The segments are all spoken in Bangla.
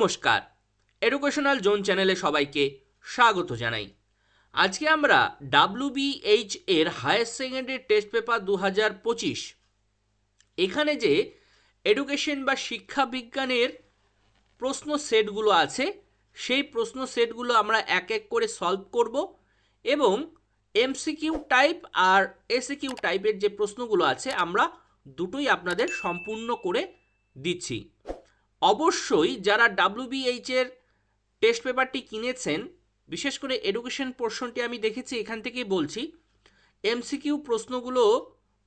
নমস্কার। এডুকেশনাল জোন চ্যানেলে সবাইকে স্বাগত জানাই। আজকে আমরা ডাব্লিউবিএইচ এর হায়ার সেকেন্ডারি টেস্ট পেপার দু হাজার পঁচিশ। এখানে যে এডুকেশন বা শিক্ষা বিজ্ঞানের প্রশ্ন সেটগুলো আছে, সেই প্রশ্ন সেটগুলো আমরা এক এক করে সলভ করব এবং এমসিকিউ টাইপ আর এসিকিউ টাইপের যে প্রশ্নগুলো আছে, আমরা দুটোই আপনাদের সম্পূর্ণ করে দিচ্ছি। অবশ্যই যারা ডাব্লিউবিএইচ এর টেস্ট পেপারটি কিনেছেন, বিশেষ করে এডুকেশন পোর্শনটি আমি দেখেছি, এখান থেকেই বলছি এমসিকিউ প্রশ্নগুলো,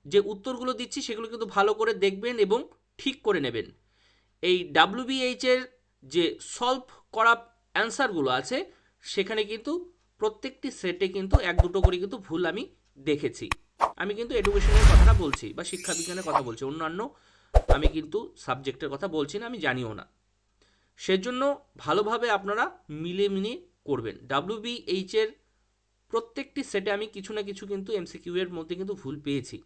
যে উত্তরগুলো দিচ্ছি, সেগুলো কিন্তু ভালো করে দেখবেন এবং ঠিক করে নেবেন। এই ডাব্লিউবিএইচ এর যে সলভ করা অ্যান্সারগুলো আছে, সেখানে কিন্তু প্রত্যেকটি সেটে কিন্তু এক দুটো করে কিন্তু ভুল আমি দেখেছি। আমি কিন্তু এডুকেশনের কথাটা বলছি বা শিক্ষাবিজ্ঞানের কথা বলছি, অন্যান্য আমি কিন্তু সাবজেক্টের কথা বলছি না, আমি জানিও না। সেজন্য ভালোভাবে আপনারা মিলে মিলিয়ে করবেন। এর প্রত্যেকটি সেটে আমি কিছু না কিছু কিন্তু এমসিকিউ এর মধ্যে কিন্তু ভুল পেয়েছি।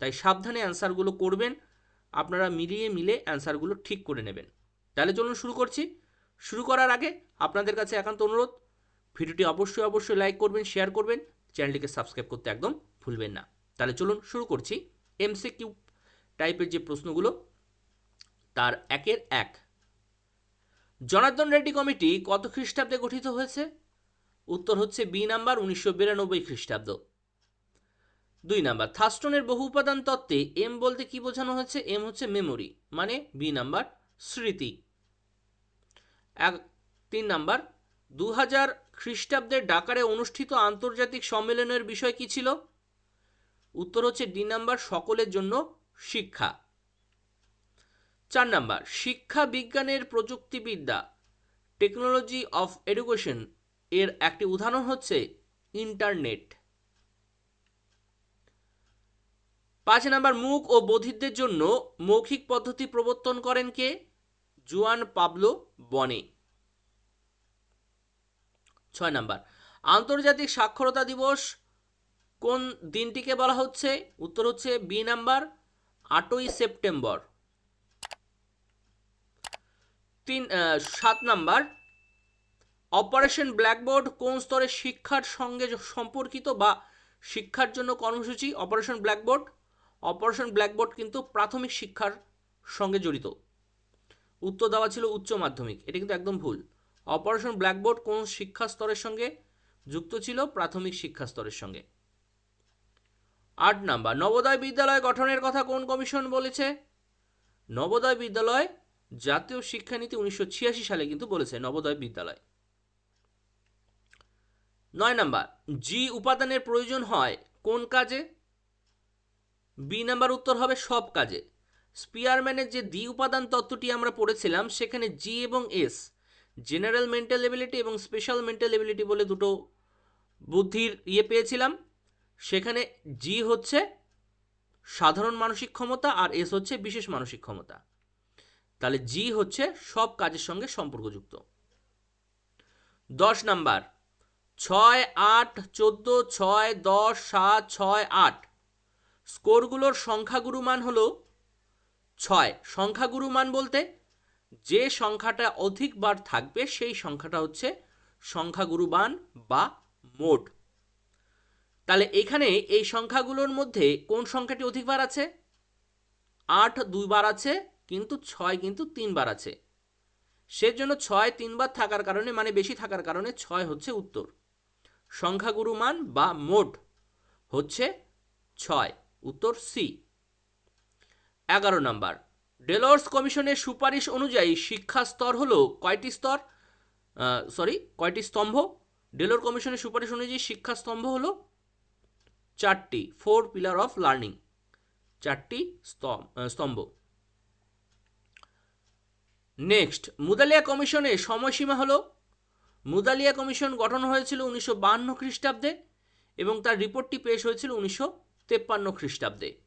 তাই সাবধানে অ্যান্সারগুলো করবেন, আপনারা মিলিয়ে মিলে অ্যান্সারগুলো ঠিক করে নেবেন। তাহলে চলুন শুরু করছি। শুরু করার আগে আপনাদের কাছে একান্ত অনুরোধ, ভিডিওটি অবশ্যই অবশ্যই লাইক করবেন, শেয়ার করবেন, চ্যানেলটিকে সাবস্ক্রাইব করতে একদম ভুলবেন না। তাহলে চলুন শুরু করছি এমসিকিউ টাইপের যে প্রশ্নগুলো, তার একের এক। জনার্দন রেড্ডি কমিটি কত খ্রিস্টাব্দে গঠিত হয়েছে? উত্তর হচ্ছে বি নাম্বার উনিশশো বিরানব্বই খ্রিস্টাব্দ। দুই নাম্বার, থাস্টনের বহু উপাদান তত্ত্বে এম বলতে কি বোঝানো হয়েছে? এম হচ্ছে মেমোরি মানে বি নাম্বার স্মৃতি। এক, তিন নাম্বার দু হাজার খ্রিস্টাব্দের ডাকারে অনুষ্ঠিত আন্তর্জাতিক সম্মেলনের বিষয় কি ছিল? উত্তর হচ্ছে ডি নাম্বার, সকলের জন্য শিক্ষা। চার নাম্বার, শিক্ষা বিজ্ঞানের প্রযুক্তিবিদ্যা, টেকনোলজি অফ এডুকেশন এর একটি উদাহরণ হচ্ছে ইন্টারনেট। পাঁচ নাম্বার, মুখ ও বধিরদের জন্য মৌখিক পদ্ধতি প্রবর্তন করেন কে? জুয়ান পাবলো বনে। ছয় নাম্বার, আন্তর্জাতিক সাক্ষরতা দিবস কোন দিনটিকে বলা হচ্ছে? উত্তর হচ্ছে বি নাম্বার আটই সেপ্টেম্বর। তিন সাত নাম্বার। অপারেশন ব্ল্যাকবোর্ড কোন স্তরের শিক্ষার সঙ্গে সম্পর্কিত বা শিক্ষার জন্য কর্মসূচি? Operation blackboard. অপারেশন ব্ল্যাকবোর্ড কিন্তু প্রাথমিক শিক্ষার সঙ্গে জড়িত। উত্তর দেওয়া ছিল উচ্চ মাধ্যমিক। এটা কিন্তু একদম ভুল। অপারেশন ব্ল্যাকবোর্ড কোন শিক্ষা স্তরের সঙ্গে যুক্ত ছিল? প্রাথমিক শিক্ষা স্তরের সঙ্গে। আট নাম্বার, নবোদয় বিদ্যালয় গঠনের কথা কোন কমিশন বলেছে? নবোদয় বিদ্যালয় জাতীয় শিক্ষানীতি উনিশশো ছিয়াশি সালে কিন্তু বলেছে, নবোদয় বিদ্যালয়। নয় নাম্বার, জি উপাদানের প্রয়োজন হয় কোন কাজে? বি নাম্বার উত্তর হবে সব কাজে। স্পিয়ারম্যানের যে ডি উপাদান তত্ত্বটি আমরা পড়েছিলাম, সেখানে জি এবং এস, জেনারেল মেন্টাল এবিলিটি এবং স্পেশাল মেন্টাল এবিলিটি বলে দুটো বুদ্ধির ইয়ে পেয়েছিলাম। সেখানে জি হচ্ছে সাধারণ মানসিক ক্ষমতা আর এস হচ্ছে বিশেষ মানসিক ক্ষমতা। তাহলে জি হচ্ছে সব কাজের সঙ্গে সম্পর্কযুক্ত। দশ নাম্বার, ছয় আট চোদ্দ, ছয় দশ, সাত, ছয় আট। স্কোরগুলোর সংখ্যাগুরু মান হল ছয়। সংখ্যাগুরু মান বলতে যে সংখ্যাটা অধিকবার থাকবে সেই সংখ্যাটা হচ্ছে সংখ্যাগুরু মান বা মোট। তাহলে এখানে এই সংখ্যাগুলোর মধ্যে কোন সংখ্যাটি অধিকবার আছে? আট দুইবার আছে, কিন্তু ছয় কিন্তু তিনবার আছে। সেজন্য ছয় তিনবার থাকার কারণে মানে বেশি থাকার কারণে ছয় হচ্ছে উত্তর। সংখ্যাগুরু মান বা মোট হচ্ছে ছয়, উত্তর সি। এগারো নাম্বার। ডেলর্স কমিশনের সুপারিশ অনুযায়ী শিক্ষা স্তর হলো কয়টি স্তর? সরি কয়টি স্তম্ভ? ডেলোর কমিশনের সুপারিশ অনুযায়ী শিক্ষা স্তম্ভ হলো চারটি ফোর পিলার অফ লার্নিং চারটি স্তম- স্তম্ভ। নেক্সট মুদালিয়া কমিশনের সময়সীমা হলো। মুদালিয়া কমিশন গঠন হয়েছিল উনিশশো বাহান্ন খ্রিস্টাব্দে এবং তার রিপোর্টটি পেশ হয়েছিল উনিশশো তেপ্পান্ন খ্রিস্টাব্দে।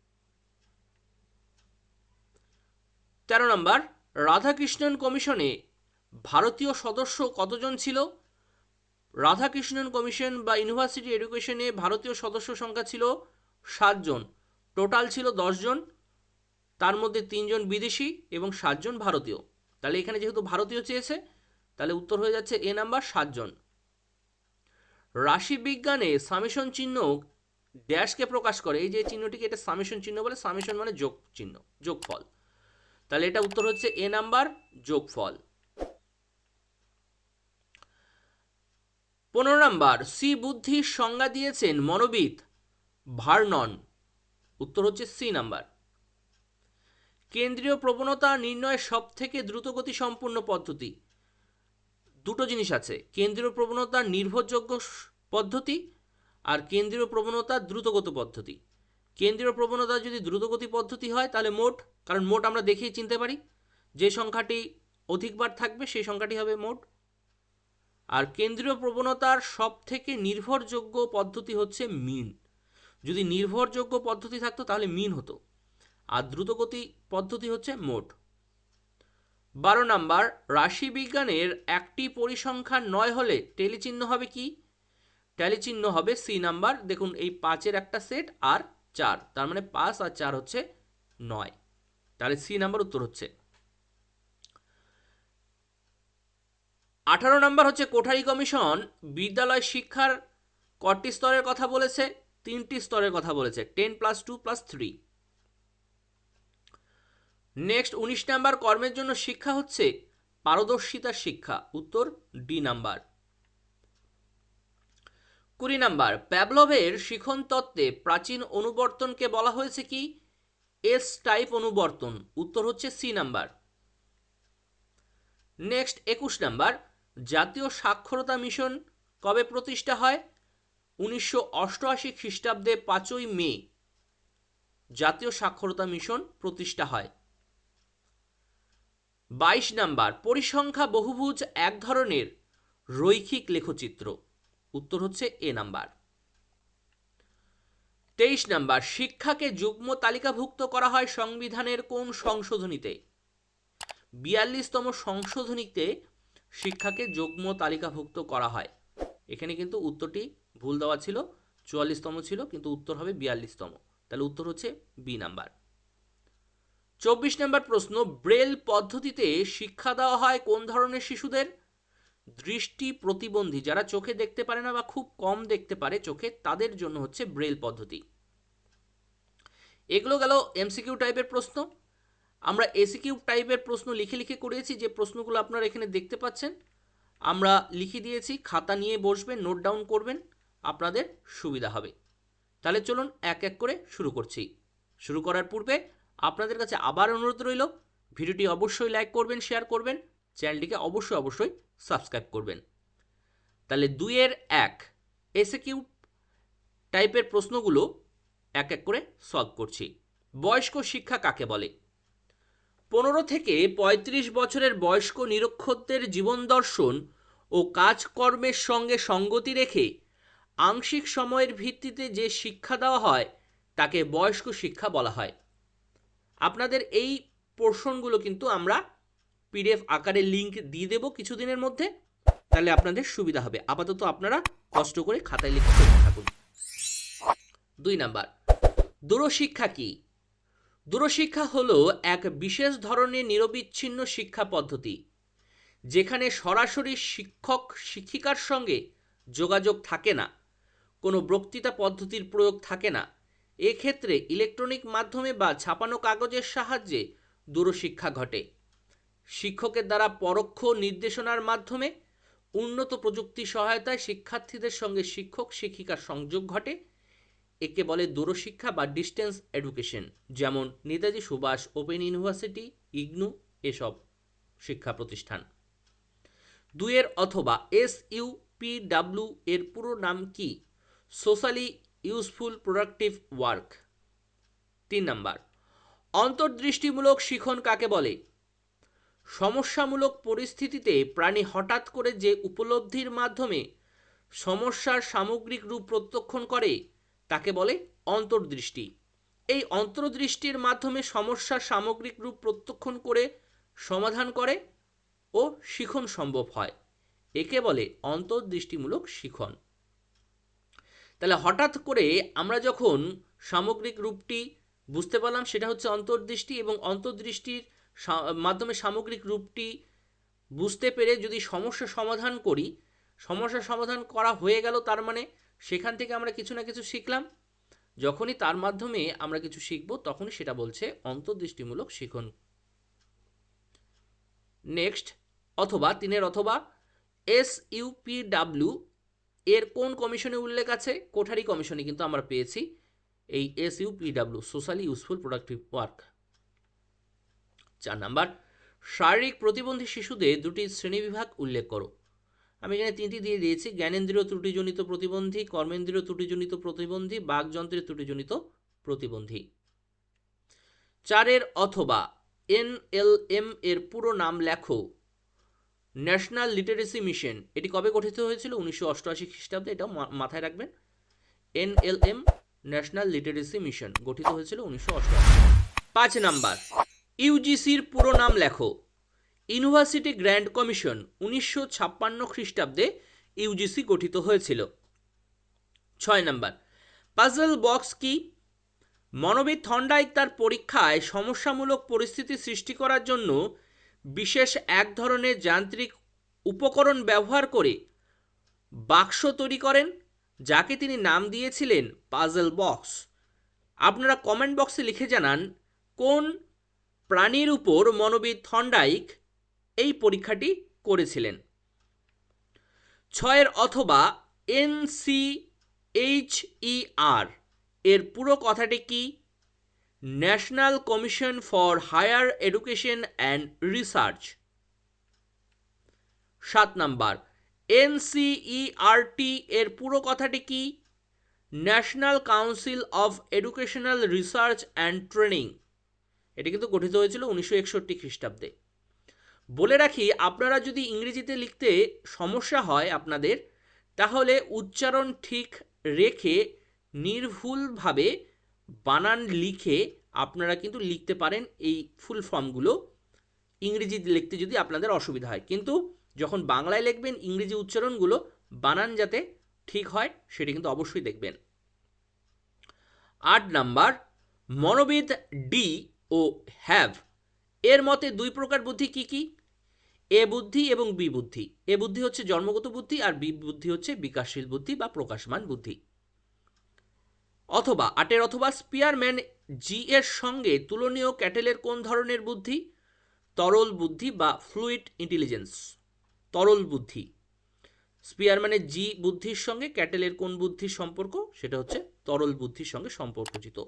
তেরো নম্বর, রাধাকৃষ্ণন কমিশনে ভারতীয় সদস্য কতজন ছিল? রাধাকৃষ্ণন কমিশন বা ইউনিভার্সিটি এডুকেশনে ভারতীয় সদস্য সংখ্যা ছিল সাতজন। টোটাল ছিল দশজন, তার মধ্যে তিনজন বিদেশি এবং সাতজন ভারতীয়। তাহলে এখানে যেহেতু ভারতীয় চেয়েছে, তাহলে উত্তর হয়ে যাচ্ছে এ নাম্বার সাতজন। রাশি বিজ্ঞানে সামেশন চিহ্ন ড্যাশকে প্রকাশ করে। এই যে চিহ্নটিকে, এটা সামেশন চিহ্ন বলে, সামেশন মানে যোগ চিহ্ন যোগফল। তাহলে এটা উত্তর হচ্ছে এ নাম্বার যোগফল। পনেরো নাম্বার, সি বুদ্ধির সংজ্ঞা দিয়েছেন মনোবিদ ভার্নন। উত্তর হচ্ছে সি নাম্বার। কেন্দ্রীয় প্রবণতা নির্ণয়ের সব থেকে দ্রুতগতি সম্পূর্ণ পদ্ধতি। দুটো জিনিস আছে, কেন্দ্রীয় প্রবণতা নির্ভরযোগ্য পদ্ধতি আর কেন্দ্রীয় প্রবণতা দ্রুতগত পদ্ধতি। কেন্দ্রীয় প্রবণতা যদি দ্রুতগতি পদ্ধতি হয়, তাহলে মোট, কারণ মোট আমরা দেখেই চিনতে পারি, যে সংখ্যাটি অধিকবার থাকবে, সেই সংখ্যাটি হবে মোট। আর কেন্দ্রীয় প্রবণতার সব থেকে নির্ভরযোগ্য পদ্ধতি হচ্ছে মিন। যদি নির্ভরযোগ্য পদ্ধতি থাকতো, তাহলে মিন হতো। আর দ্রুতগতি পদ্ধতি হচ্ছে মোট। বারো নাম্বার রাশি বিজ্ঞানের একটি পরিসংখ্যান নয় হলে টেলিচিহ্ন হবে কি? টেলিচিহ্ন হবে সি নাম্বার। দেখুন, এই পাঁচের একটা সেট আর চার। তার মানে পাঁচ আর চার হচ্ছে নয়। তাহলে সি নাম্বার উত্তর হচ্ছে আঠারো নাম্বার হচ্ছে কোঠারি কমিশন বিদ্যালয় শিক্ষার কটি স্তরের কথা বলেছে? তিনটি স্তরের কথা বলেছে। Ten plus two plus three. Next, উনিশ নাম্বার কর্মের জন্য শিক্ষা হচ্ছে পারদর্শিতার শিক্ষা। উত্তর, ডি নাম্বার। কুড়ি নাম্বার প্যাবলভের শিখন তত্ত্বে প্রাচীন অনুবর্তনকে বলা হয়েছে কি? এস টাইপ অনুবর্তন। উত্তর হচ্ছে সি নাম্বার। নেক্সট, একুশ নাম্বার জাতীয় সাক্ষরতা মিশন কবে প্রতিষ্ঠা হয়? উনিশশো অষ্টআশি খ্রিস্টাব্দে পাঁচই মে জাতীয় সাক্ষরতা মিশন প্রতিষ্ঠা হয়। বাইশ নাম্বার, পরিসংখ্যা বহুভুজ এক ধরনের রৈখিক লেখচিত্র। উত্তর হচ্ছে এ নাম্বার। তেইশ নাম্বার, শিক্ষাকে যুগ্ম তালিকাভুক্ত করা হয় সংবিধানের কোন সংশোধনীতে? বিয়াল্লিশতম সংশোধনীতে শিক্ষাকে যুগ্ম তালিকাভুক্ত করা হয়। এখানে কিন্তু উত্তরটি ভুল দেওয়া ছিল, চুয়াল্লিশতম ছিল, কিন্তু উত্তর হবে বিয়াল্লিশতম। তাহলে উত্তর হচ্ছে বি নাম্বার। চব্বিশ নম্বর প্রশ্ন, ব্রেল পদ্ধতিতে শিক্ষা দেওয়া হয় কোন ধরনের শিশুদের? দৃষ্টি প্রতিবন্ধী, যারা চোখে দেখতে পারে না বা খুব কম দেখতে পারে চোখে, তাদের জন্য হচ্ছে ব্রেল পদ্ধতি। এগুলো গেল এমসিকিউ টাইপের প্রশ্ন। আমরা এসিকিউ টাইপের প্রশ্ন লিখে লিখে করেছি যে প্রশ্নগুলো আপনারা এখানে দেখতে পাচ্ছেন। আমরা লিখে দিয়েছি, খাতা নিয়ে বসবেন, নোট ডাউন করবেন, আপনাদের সুবিধা হবে। তাহলে চলুন এক এক করে শুরু করছি। শুরু করার পূর্বে আপনাদের কাছে আবার অনুরোধ রইল, ভিডিওটি অবশ্যই লাইক করবেন, শেয়ার করবেন, চ্যানেলটিকে অবশ্যই অবশ্যই সাবস্ক্রাইব করবেন। তাহলে দুইয়ের এক এসে কিউ টাইপের প্রশ্নগুলো এক এক করে সলভ করছি। বয়স্ক শিক্ষা কাকে বলে? পনেরো থেকে ৩৫ বছরের বয়স্ক নিরক্ষরদের জীবন দর্শন ও কাজকর্মের সঙ্গে সঙ্গতি রেখে আংশিক সময়ের ভিত্তিতে যে শিক্ষা দেওয়া হয়, তাকে বয়স্ক শিক্ষা বলা হয়। আপনাদের এই পোর্শনগুলো কিন্তু আমরা পিডিএফ আকারে লিংক দিয়ে দেবো কিছুদিনের মধ্যে, তাহলে আপনাদের সুবিধা হবে। আপাতত আপনারা কষ্ট করে খাতায় লিখে থাকুন। দুই নাম্বার, দূরশিক্ষা কি? দূরশিক্ষা হল এক বিশেষ ধরনের নিরবিচ্ছিন্ন শিক্ষা পদ্ধতি, যেখানে সরাসরি শিক্ষক শিক্ষিকার সঙ্গে যোগাযোগ থাকে না, কোনো বক্তৃতা পদ্ধতির প্রয়োগ থাকে না। এক্ষেত্রে ইলেকট্রনিক মাধ্যমে বা ছাপানো কাগজের সাহায্যে দূরশিক্ষা ঘটে। শিক্ষকের দ্বারা পরোক্ষ নির্দেশনার মাধ্যমে উন্নত প্রযুক্তি সহায়তায় শিক্ষার্থীদের সঙ্গে শিক্ষক শিক্ষিকার সংযোগ ঘটে। একে বলে দূরশিক্ষা বা ডিস্টেন্স এডুকেশন যেমন নেতাজি সুভাষ, ওপেন ইউনিভার্সিটি, ইগনু, এসব শিক্ষা প্রতিষ্ঠান। দুয়ের অথবা এস ইউ পি ডাব্লিউ এর পুরো নাম কি? সোশ্যালি ইউজফুল প্রোডাক্টিভ ওয়ার্ক তিন নাম্বার, অন্তর্দৃষ্টিমূলক শিখন কাকে বলে? সমস্যামূলক পরিস্থিতিতে প্রাণী হঠাৎ করে যে উপলব্ধির মাধ্যমে সমস্যার সামগ্রিক রূপ প্রত্যক্ষণ করে তাকে বলে অন্তর্দৃষ্টি। এই অন্তর্দৃষ্টির মাধ্যমে সমস্যার সামগ্রিক রূপ প্রত্যক্ষণ করে সমাধান করে ও শিখন সম্ভব হয়। একে বলে অন্তর্দৃষ্টিমূলক শিখন। তাহলে হঠাৎ করে আমরা যখন সামগ্রিক রূপটি বুঝতে পারলাম, সেটা হচ্ছে অন্তর্দৃষ্টি এবং অন্তর্দৃষ্টির মাধ্যমে সামগ্রিক রূপটি বুঝতে পেরে যদি সমস্যা সমাধান করি, সমস্যা সমাধান করা হয়ে গেল তার মানে সেখান থেকে আমরা কিছু না কিছু শিখলাম। যখনই তার মাধ্যমে আমরা কিছু শিখব, তখনই সেটা বলছে অন্তর্দৃষ্টিমূলক শিখন। নেক্সট, অথবা তিনের অথবা এস ইউপিডাব্লিউ এর কোন কমিশনে উল্লেখ আছে? কোঠারি কমিশনে কিন্তু আমরা পেয়েছি এই S UPW socially useful productive work. চার নাম্বার, শারীরিক প্রতিবন্ধী শিশুদের দুটি শ্রেণীবিভাগ উল্লেখ করো। আমি এখানে তিনটি দিয়ে দিয়েছি। জ্ঞানেন্দ্রীয় ত্রুটিজনিত প্রতিবন্ধী, কর্মেন্দ্রীয় ত্রুটিজনিত প্রতিবন্ধী, বাকযন্ত্রের ত্রুটিজনিত প্রতিবন্ধী। চারের অথবা, এন এল এম এর পুরো নাম লেখো। ন্যাশনাল লিটারেসি মিশন, এটি কবে গঠিত হয়েছিল? উনিশশো অষ্টআশি খ্রিস্টাব্দে এটা মাথায় রাখবেন। N L M, national literacy mission, গঠিত হয়েছিল উনিশশো অষ্টআশি। পাঁচ নাম্বার ইউজিসির পুরো নাম লেখো। ইউনিভার্সিটি গ্র্যান্ড কমিশন উনিশশো ছাপ্পান্ন খ্রিস্টাব্দে ইউজিসি গঠিত হয়েছিল। ছয় নাম্বার, পাজল বক্স কি? মনোবিদ থন্ডাইক তার পরীক্ষায় সমস্যামূলক পরিস্থিতি সৃষ্টি করার জন্য বিশেষ এক ধরনের যান্ত্রিক উপকরণ ব্যবহার করে বাক্স তৈরি করেন, যাকে তিনি নাম দিয়েছিলেন পাজল বক্স। আপনারা কমেন্ট বক্সে লিখে জানান, কোন প্রাণীর উপর মনোবিদ থন্ডাইক এই পরীক্ষাটি করেছিলেন। ছয়ের অথবা এনসিএইচইআর এর পুরো কথাটি কি? National commission for higher education and research. সাত নাম্বার এনসিইআরটি এর পুরো কথাটি কি? National council of educational research and training. এটি কিন্তু গঠিত হয়েছিল উনিশশো একষট্টি খ্রিস্টাব্দে। বলে রাখি, আপনারা যদি ইংরেজিতে লিখতে সমস্যা হয় আপনাদের, তাহলে উচ্চারণ ঠিক রেখে নির্ভুলভাবে বানান লিখে আপনারা কিন্তু লিখতে পারেন এই ফুল ফর্মগুলো ইংরেজি লিখতে যদি আপনাদের অসুবিধা হয়। কিন্তু যখন বাংলায় লিখবেন ইংরেজি উচ্চারণগুলো, বানান যাতে ঠিক হয়, সেটি কিন্তু অবশ্যই দেখবেন। আট নাম্বার, মনোবিদ ডি ও হ্যাভ, এর মতে দুই প্রকার বুদ্ধি কি কি? এ বুদ্ধি এবং বি বুদ্ধি। এ বুদ্ধি হচ্ছে জন্মগত বুদ্ধি আর বি বুদ্ধি হচ্ছে বিকাশশীল বুদ্ধি বা প্রকাশমান বুদ্ধি। অথবা আটের অথবা স্পিয়ারম্যান জি এর সঙ্গে তুলনীয় ক্যাটেলের কোন ধরনের বুদ্ধি? তরল বুদ্ধি বা ফ্লুইড ইন্টেলিজেন্স। তরল বুদ্ধি। স্পিয়ারম্যানের জি বুদ্ধির সঙ্গে ক্যাটেলের কোন বুদ্ধির সম্পর্ক? সেটা হচ্ছে তরল বুদ্ধির সঙ্গে সম্পর্কযুক্ত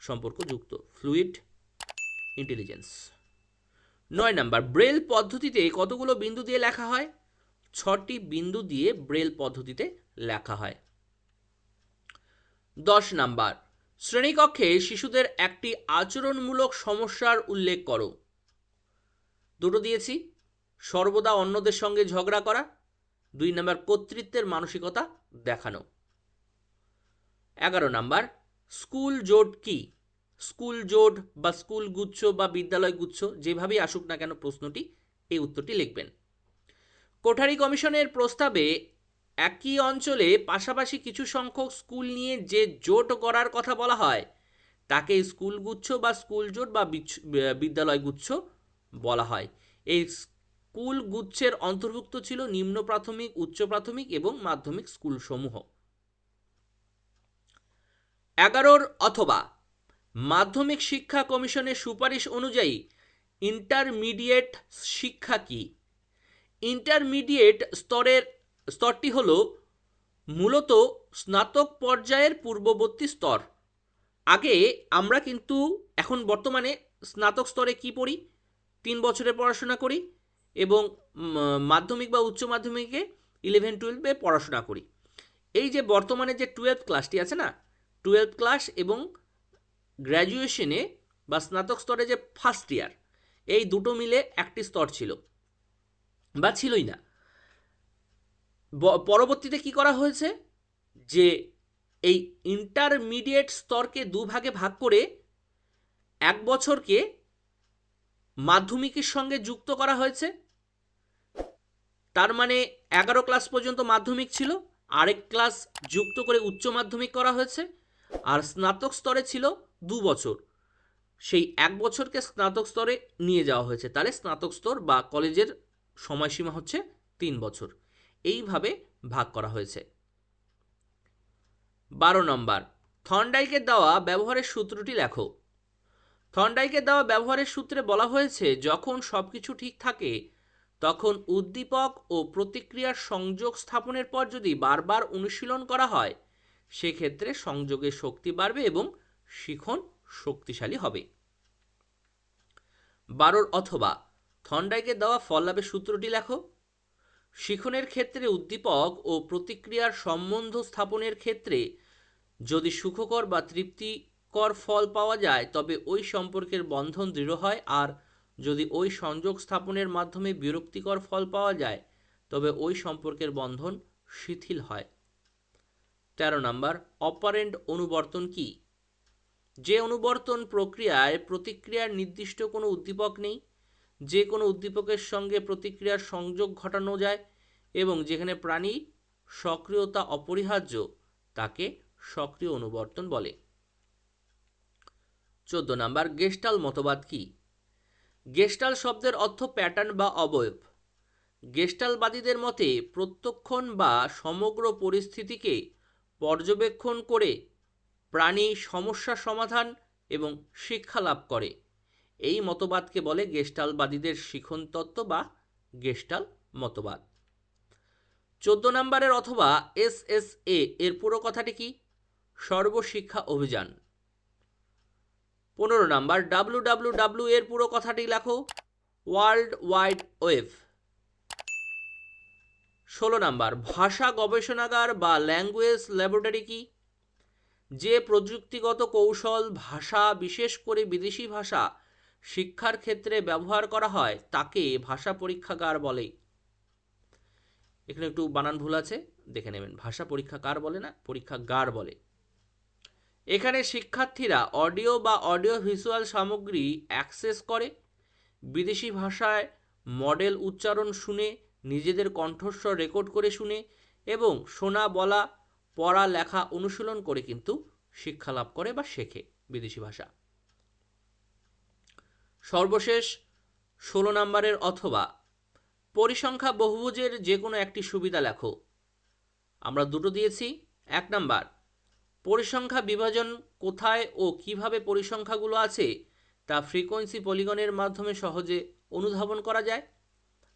সম্পর্কযুক্ত, ফ্লুইড ইন্টেলিজেন্স। নয় নাম্বার, ব্রেল পদ্ধতিতে কতগুলো বিন্দু দিয়ে লেখা হয়? ছটি বিন্দু দিয়ে ব্রেল পদ্ধতিতে লেখা হয়। দশ নাম্বার, শ্রেণীকক্ষে শিশুদের একটি আচরণমূলক সমস্যার উল্লেখ করো। দুটো দিয়েছি, সর্বদা অন্যদের সঙ্গে ঝগড়া করা। দুই নাম্বার, কর্তৃত্বের মানসিকতা দেখানো। এগারো নাম্বার, স্কুল জোট কি? স্কুল জোট বা স্কুল গুচ্ছ বা বিদ্যালয় গুচ্ছ, যেভাবেই আসুক না কেন প্রশ্নটি, এই উত্তরটি লিখবেন। কোঠারি কমিশনের প্রস্তাবে একই অঞ্চলে পাশাপাশি কিছু সংখ্যক স্কুল নিয়ে যে জোট করার কথা বলা হয়, তাকে স্কুল গুচ্ছ বা স্কুল জোট বা বিদ্যালয় গুচ্ছ বলা হয়। এই স্কুল গুচ্ছের অন্তর্ভুক্ত ছিল নিম্ন প্রাথমিক, উচ্চ প্রাথমিক এবং মাধ্যমিক স্কুলসমূহ। এগারোর অথবা মাধ্যমিক শিক্ষা কমিশনের সুপারিশ অনুযায়ী ইন্টারমিডিয়েট শিক্ষা কি? ইন্টারমিডিয়েট স্তরের, স্তরটি হল মূলত স্নাতক পর্যায়ের পূর্ববর্তী স্তর। আগে আমরা কিন্তু এখন বর্তমানে স্নাতক স্তরে কি পড়ি? তিন বছরের পড়াশোনা করি এবং মাধ্যমিক বা উচ্চ মাধ্যমিকে ইলেভেন টুয়েলভে পড়াশোনা করি। এই যে বর্তমানে যে টুয়েলভ ক্লাসটি আছে না টুয়েলভ ক্লাস এবং গ্র্যাজুয়েশনে বা স্নাতক স্তরে যে ফার্স্ট ইয়ার এই দুটো মিলে একটি স্তর ছিল। বা ছিলই না। পরবর্তীতে কি করা হয়েছে? যে এই ইন্টারমিডিয়েট স্তরকে দুভাগে ভাগ করে এক বছরকে মাধ্যমিকের সঙ্গে যুক্ত করা হয়েছে। তার মানে এগারো ক্লাস পর্যন্ত মাধ্যমিক ছিল, আরেক ক্লাস যুক্ত করে উচ্চ মাধ্যমিক করা হয়েছে, আর স্নাতক স্তরে ছিল দু বছর। সেই এক বছরকে স্নাতক স্তরে নিয়ে যাওয়া হয়েছে। তাহলে স্নাতক স্তর বা কলেজের সময়সীমা হচ্ছে তিন বছর। এইভাবে ভাগ করা হয়েছে। বারো নম্বর থর্নডাইকের দেওয়া ব্যবহারের সূত্রটি লেখো। থর্নডাইকের দেওয়া ব্যবহারের সূত্রে বলা হয়েছে, যখন সব কিছু ঠিক থাকে, তখন উদ্দীপক ও প্রতিক্রিয়ার সংযোগ স্থাপনের পর যদি বারবার অনুশীলন করা হয়, সেক্ষেত্রে সংযোগের শক্তি বাড়বে এবং শিখন শক্তিশালী হবে। বারোর অথবা, থন্ডাইকে দেওয়া ফল লাভের সূত্রটি লেখো। শিখনের ক্ষেত্রে উদ্দীপক ও প্রতিক্রিয়ার সম্বন্ধ স্থাপনের ক্ষেত্রে যদি সুখকর বা তৃপ্তিকর ফল পাওয়া যায়, তবে ওই সম্পর্কের বন্ধন দৃঢ় হয়, আর যদি ওই সংযোগ স্থাপনের মাধ্যমে বিরক্তিকর ফল পাওয়া যায়, তবে ওই সম্পর্কের বন্ধন শিথিল হয়। তেরো নম্বর, অপারেন্ট অনুবর্তন কি? যে অনুবর্তন প্রক্রিয়ায় প্রতিক্রিয়ার নির্দিষ্ট কোনো উদ্দীপক নেই, যে কোনো উদ্দীপকের সঙ্গে প্রতিক্রিয়ার সংযোগ ঘটানো যায় এবং যেখানে প্রাণী সক্রিয়তা অপরিহার্য, তাকে সক্রিয় অনুবর্তন বলে। চোদ্দ নাম্বার, গেস্টাল মতবাদ কি? গেস্টাল শব্দের অর্থ প্যাটার্ন বা অবয়ব। গেস্টালবাদীদের মতে প্রত্যক্ষণ বা সমগ্র পরিস্থিতিকে পর্যবেক্ষণ করে প্রাণী সমস্যা সমাধান এবং শিক্ষা লাভ করে। এই মতবাদকে বলে গেস্টালবাদীদের শিখন তত্ত্ব বা গেস্টাল মতবাদ। চোদ্দ নম্বরের অথবা এস এস এ এর পুরো কথাটি কি? সর্বশিক্ষা অভিযান। পনেরো নাম্বার ডাব্লু ডাব্লু ডাব্লু এর পুরো কথাটি লেখো। ওয়ার্ল্ড ওয়াইড ওয়েভ ষোলো নাম্বার, ভাষা গবেষণাগার বা ল্যাঙ্গুয়েজ ল্যাবরেটরি কি? যে প্রযুক্তিগত কৌশল, ভাষা, বিশেষ করে বিদেশি ভাষা, শিক্ষার ক্ষেত্রে ব্যবহার করা হয়, তাকে ভাষা পরীক্ষাগার বলে। এখানে একটু বানান ভুল আছে, দেখে নেবেন। ভাষা পরীক্ষাগার বলে না, পরীক্ষাগার বলে। এখানে শিক্ষার্থীরা অডিও বা অডিও ভিজুয়াল সামগ্রী অ্যাক্সেস করে, বিদেশি ভাষায় মডেল উচ্চারণ শুনে, নিজেদের কণ্ঠস্বর রেকর্ড করে শুনে এবং শোনা বলা পড়া লেখা অনুশীলন করে কিন্তু শিক্ষা লাভ করে বা শেখে বিদেশি ভাষা। সর্বশেষ, ষোলো নম্বরের অথবা পরিসংখ্যা বহুভুজের যে কোনো একটি সুবিধা লেখো। আমরা দুটো দিয়েছি। এক নাম্বার, পরিসংখ্যা বিভাজন কোথায় ও কীভাবে পরিসংখ্যাগুলো আছে তা ফ্রিকোয়েন্সি পলিগনের মাধ্যমে সহজে অনুধাবন করা যায়।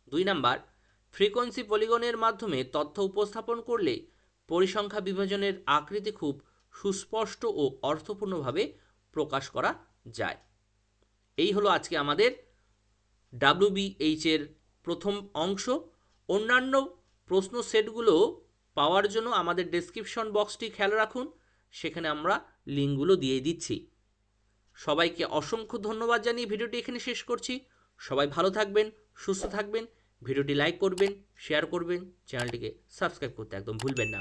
দুই নাম্বার, ফ্রিকোয়েন্সি পলিগনের মাধ্যমে তথ্য উপস্থাপন করলে পরিসংখ্যা বিভাজনের আকৃতি খুব সুস্পষ্ট ও অর্থপূর্ণভাবে প্রকাশ করা যায়। এই হলো আজকে আমাদের ডাব্লিউবিএইচ প্রথম অংশ। অন্যান্য প্রশ্ন সেটগুলো পাওয়ার জন্য আমাদের ডেসক্রিপশন বক্সটি খেয়াল রাখুন। সেখানে আমরা লিঙ্কগুলো দিয়ে দিচ্ছি। সবাইকে অসংখ্য ধন্যবাদ জানিয়ে ভিডিওটি এখানে শেষ করছি। সবাই ভালো থাকবেন, সুস্থ থাকবেন, ভিডিওটি লাইক করবেন শেয়ার করবেন, চ্যানেলটিকে সাবস্ক্রাইব করতে একদম ভুলবেন না।